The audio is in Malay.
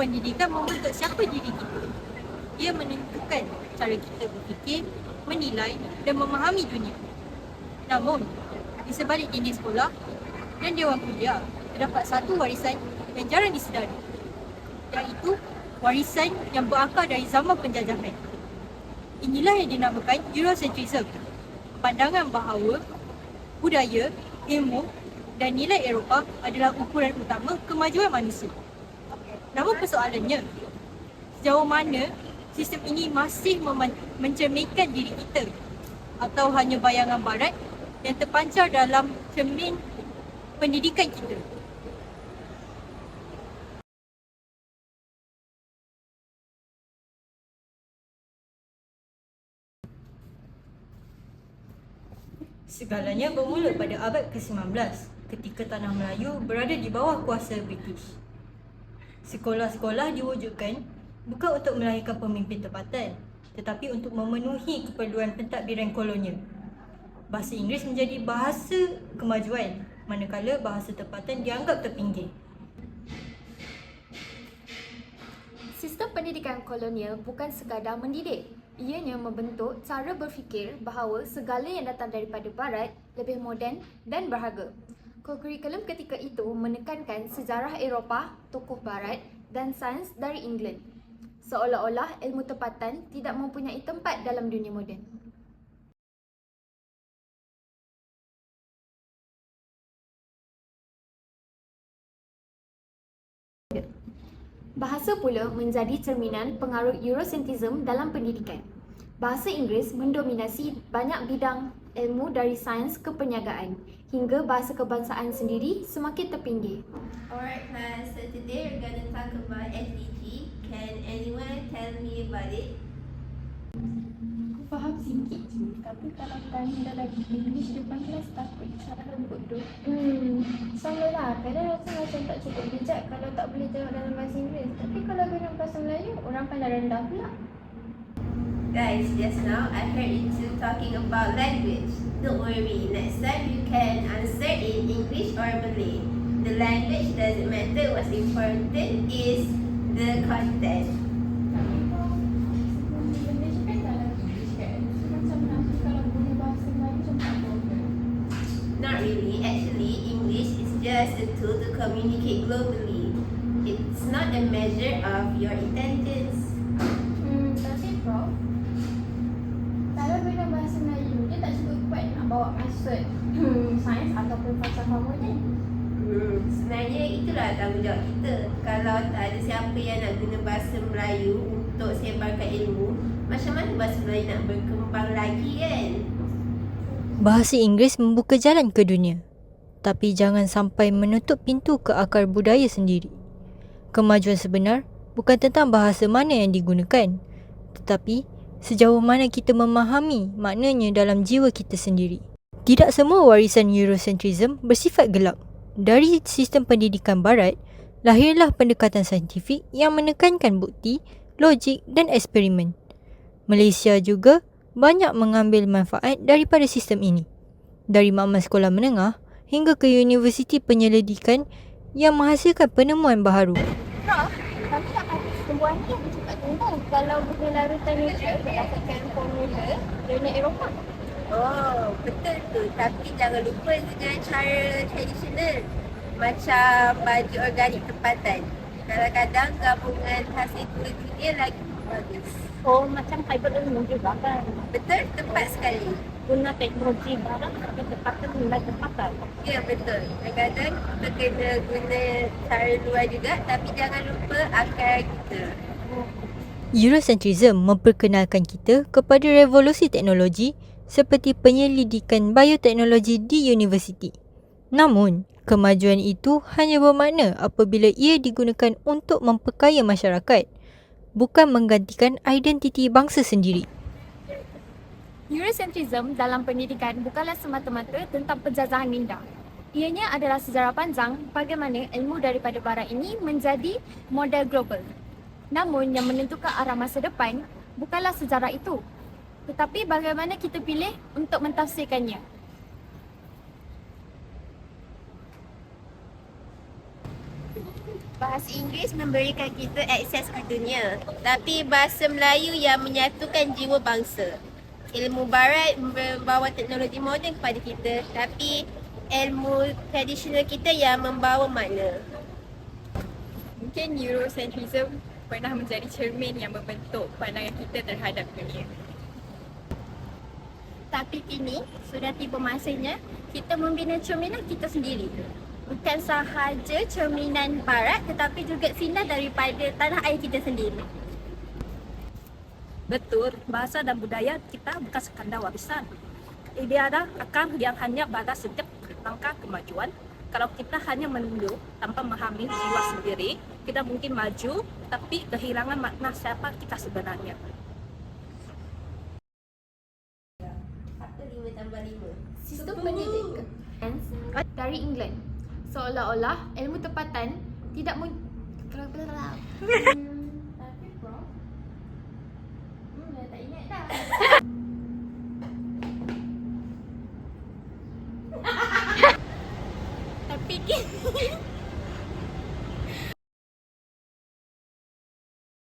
pendidikan membentuk siapa diri kita. Ia menentukan cara kita berfikir, menilai dan memahami dunia. Namun, di sebalik dinding sekolah dan dewan kuliah, terdapat satu warisan yang jarang disedari. Iaitu warisan yang berakar dari zaman penjajahan. Inilah yang dinamakan Eurocentrism. Pandangan bahawa budaya, ilmu dan nilai Eropah adalah ukuran utama kemajuan manusia. Namun persoalannya, sejauh mana sistem ini masih mencerminkan diri kita atau hanya bayangan barat yang terpancar dalam cermin pendidikan kita. Segalanya bermula pada abad ke-19 ketika tanah Melayu berada di bawah kuasa British. Sekolah-sekolah diwujudkan bukan untuk melahirkan pemimpin tempatan tetapi untuk memenuhi keperluan pentadbiran kolonial. Bahasa Inggeris menjadi bahasa kemajuan manakala bahasa tempatan dianggap terpinggir. Sistem pendidikan kolonial bukan sekadar mendidik. Ianya membentuk cara berfikir bahawa segala yang datang daripada barat lebih moden dan berharga. Kurikulum ketika itu menekankan sejarah Eropah, tokoh barat dan sains dari England. Seolah-olah ilmu tempatan tidak mempunyai tempat dalam dunia moden. Bahasa pula menjadi cerminan pengaruh Eurocentrism dalam pendidikan. Bahasa Inggeris mendominasi banyak bidang ilmu dari sains ke perniagaan hingga bahasa kebangsaan sendiri semakin terpinggir. Alright class, so today we're going to talk about SDG. Can anyone tell me about it? Aku faham sikit je Tapi kalau tanya dalam English depan kelas takut salah lembut tu Hmm, sama lah. Kadang rasa macam tak cukup bijak kalau tak boleh jawab dalam bahasa Inggeris. Tapi kalau guna bahasa Melayu, orang pandang rendah pula. Guys, just now I heard you two talking about language. Don't worry, next time you can answer in English or Malay. The language doesn't matter, what's important is the content. Not really, actually, English is just a tool to communicate globally. It's not a measure of your intelligence. Maksud hmm, sains ataupun falsafah moden. Hmm, sebenarnya itulah tanggungjawab kita. Kalau tak ada siapa yang nak guna bahasa Melayu untuk sebarkan ilmu, macam mana bahasa Melayu nak berkembang lagi kan? Bahasa Inggeris membuka jalan ke dunia. Tapi jangan sampai menutup pintu ke akar budaya sendiri. Kemajuan sebenar bukan tentang bahasa mana yang digunakan, tetapi sejauh mana kita memahami maknanya dalam jiwa kita sendiri. Tidak semua warisan Eurocentrism bersifat gelap. Dari sistem pendidikan barat, lahirlah pendekatan saintifik yang menekankan bukti, logik dan eksperimen. Malaysia juga banyak mengambil manfaat daripada sistem ini. Dari makmal sekolah menengah hingga ke universiti penyelidikan yang menghasilkan penemuan. Prof, tapi tak patut sebuah ni yang cakap tunggu kalau larutan nuklear berdasarkan formula dunia Eropah. Oh, betul tu. Tapi jangan lupa dengan cara tradisional. Macam baju organik tempatan. Kadang-kadang gabungan hasil dua dunia lagi bagus. Oh macam fiber ilmu juga kan Betul, tepat sekali. Guna teknologi barat tapi tempatan nilai tempatan Ya betul. Kadang-kadang kita kena guna cara luar juga tapi jangan lupa akal kita. Eurocentrism memperkenalkan kita kepada revolusi teknologi seperti penyelidikan bioteknologi di universiti. Namun, kemajuan itu hanya bermakna apabila ia digunakan untuk memperkaya masyarakat, bukan menggantikan identiti bangsa sendiri. Eurocentrism dalam pendidikan bukanlah semata-mata tentang penjajahan minda. Ianya adalah sejarah panjang bagaimana ilmu daripada barat ini menjadi model global. Namun yang menentukan arah masa depan bukanlah sejarah itu, tetapi bagaimana kita pilih untuk mentafsirkannya. Bahasa Inggeris memberikan kita akses ke dunia. Tapi bahasa Melayu yang menyatukan jiwa bangsa. Ilmu barat membawa teknologi moden kepada kita. Tapi ilmu tradisional kita yang membawa makna. Mungkin Eurocentrism pernah menjadi cermin yang membentuk pandangan kita terhadap dunia. Tapi kini sudah tiba masanya kita membina cerminan kita sendiri. Bukan sahaja cerminan barat tetapi juga sinar daripada tanah air kita sendiri. Betul, bahasa dan budaya kita bukan sekadar warisan. Dia ada akan yang hanya pada setiap langkah kemajuan. Kalau kita hanya menunduk tanpa memahami jiwa sendiri, kita mungkin maju tapi kehilangan makna siapa kita sebenarnya. Apa lima tambah lima? Sistem pendidikan dari England. Seolah-olah ilmu tempatan tidak mu... Hmm, tapi Prof. Hmm, tak ingat dah.